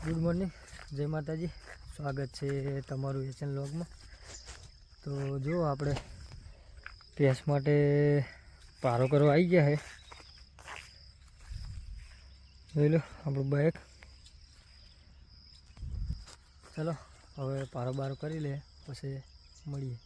Good morning જય માતાજી. સ્વાગત છે તમારું એચએન લોગમાં તો જો આપણે ભેંસ માટે પારો કરવા આવી ગયા છે જોઈ લો આપણું બાઇક ચલો, હવે પારો બારો કરી લે, પછી મળીએ.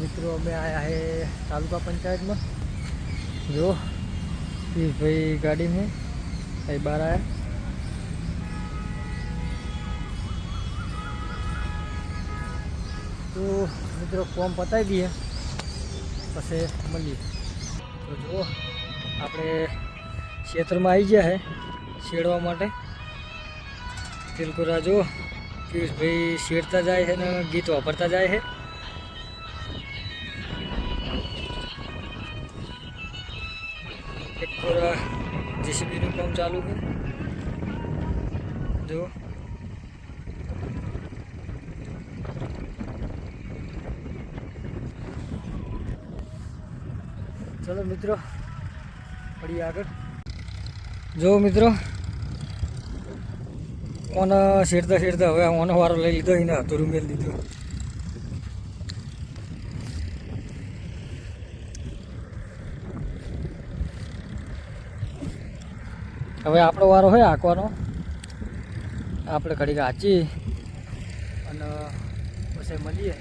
મિત્રો, અમે આયા હે તાલુકા પંચાયતમાં. જો ગાડી में અહીં બહાર આયા. તો મિત્રો ફોર્મ પતાવી દઈએ. પછી મળીએ. તો જુઓ આપણે ક્ષેત્રમાં આવી ગયા હે શેડવા માટે. તિલકુરા જુઓ પિયુષભાઈ શેડતા જાય છે ને ગીત વાપરતા જાય છે એક પૂરા જેસીબીનું કામ ચાલુ છે જો ચલો મિત્રો પડી આગળ જો મિત્રો ઓને શેરતા શેરતા હવે ઓનો વારો લઈ લીધો એને હતુરું મેળ દીધું હવે આપણો વારો હોય હાંકવાનો આપણે ઘડીક હાંચી અને પછી મળીએ.